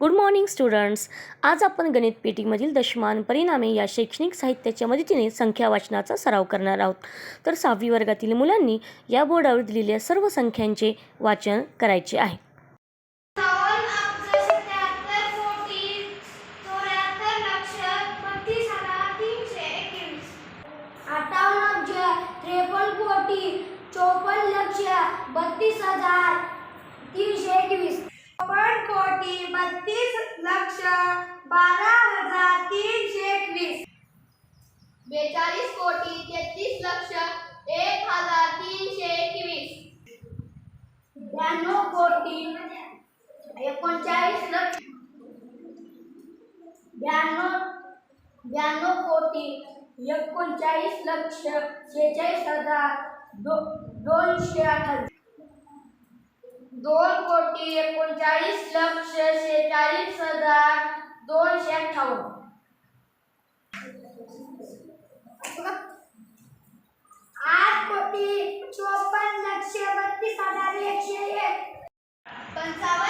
Good morning students आज आपण गणित पेटीमधील दशमान परिणामे या शैक्षणिक साहित्याच्या मदतीने संख्या वाचनाचा सराव करणार आहोत. तर सहावी वर्गातील मुलांनी या बोर्डावर दिलेल्या सर्व संख्यांचे वाचन करायचे आहे. बत्तीस हजार तीनशे एकवीस अठ्ठावन्न अब्ज त्रेपन्न कोटी चोपन्न लक्ष बत्तीस हजार तीनशे एकवीस चोपन्न कोटी बत्तीस लक्ष बारा हजार तीनशे एकवीस. बेचाळीस कोटी तेहतीस लक्ष एक हजार तीनशे एकवीस. ब्याण्णव कोटी एकोणचाळीस लक्ष. ब्याण्णव ब्याण्णव कोटी एकोणचाळीस लक्ष शेहेचाळीस हजार दो दोनशे अठ्ठावीस दोन कोटी एकोणचाळीस लक्ष शेहेचाळीस दोनशे आठ कोटी चोपन्न लक्ष बत्तीस हजार एकशे एक. पंचावन्न